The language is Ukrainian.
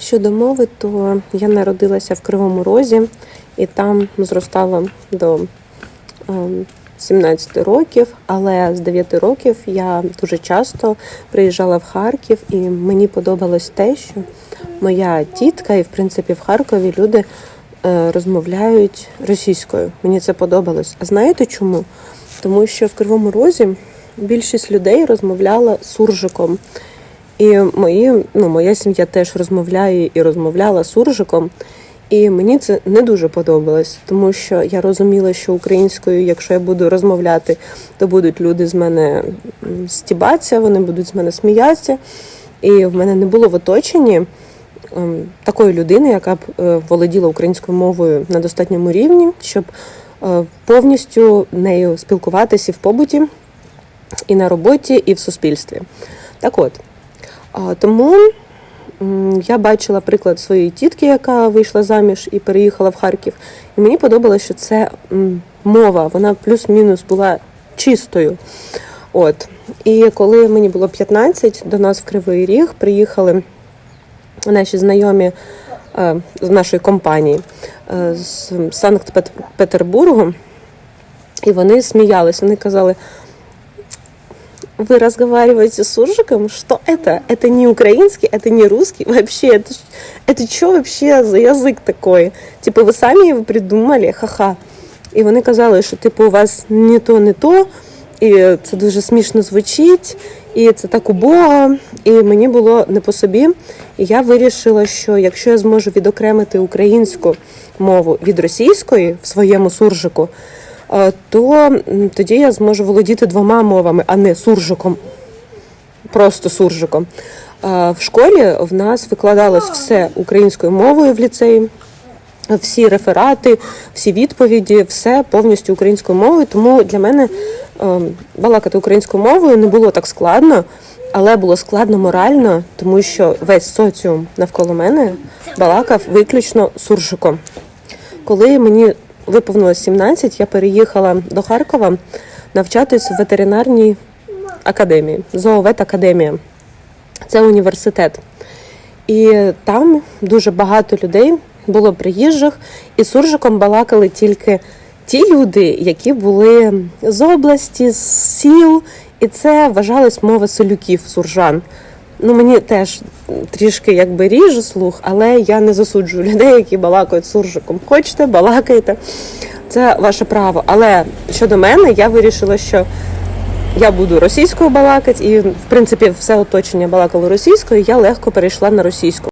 Щодо мови, то я народилася в Кривому Розі і там зростала до ем, 17 років, але з 9 років я дуже часто приїжджала в Харків, і мені подобалось те, що моя тітка, і в принципі в Харкові люди е, розмовляють російською. Мені це подобалось. А знаєте чому? Тому що в Кривому Розі більшість людей розмовляла суржиком. І мої, ну, моя сім'я теж розмовляє і розмовляла суржиком. І мені це не дуже подобалось, тому що я розуміла, що українською, якщо я буду розмовляти, то будуть люди з мене стібатися, вони будуть з мене сміятися. І в мене не було в оточенні ем, такої людини, яка б е, володіла українською мовою на достатньому рівні, щоб е, повністю нею спілкуватися в побуті, і на роботі, і в суспільстві. Так от, тому я бачила приклад своєї тітки, яка вийшла заміж і переїхала в Харків. І мені подобалося, що це мова, вона плюс-мінус була чистою. От. І коли мені було 15, до нас в Кривий Ріг приїхали наші знайомі е, з нашої компанії е, з Санкт-Петербургу, і вони сміялись, вони казали Вы разговариваете с суржиком? Что это? Это не украинский, это не русский. Вообще, это, ж- это что вообще за язик такой? Типу, ви самі його придумали? Ха-ха. І вони казали, що типу у вас не то, не то, і це дуже смішно звучить, і це так убого. І мені було не по собі. І я вирішила, що якщо я зможу відокремити українську мову від російської в своєму суржику, е, то тоді я зможу володіти двома мовами, а не суржиком. Просто суржиком. Е, В школі в нас викладалось все українською мовою в ліцеї. Всі реферати, всі відповіді, все повністю українською мовою. Тому для мене е, балакати українською мовою не було так складно, але було складно морально, тому що весь соціум навколо мене балакав виключно суржиком. Коли мені виповнилось 17, я переїхала до Харкова навчатись в ветеринарній академії, зооветакадемія. Це університет. І там дуже багато людей було приїжджих, і суржиком балакали тільки ті люди, які були з області, з сіл, і це вважалось мова селюків суржан. Ну, мені теж трішки якби ріже слух, але я не засуджую людей, які балакають суржиком. Хочете, балакайте, це ваше право. Але щодо мене, я вирішила, що я буду російською балакати, і в принципі все оточення балакало російською. Я легко перейшла на російську.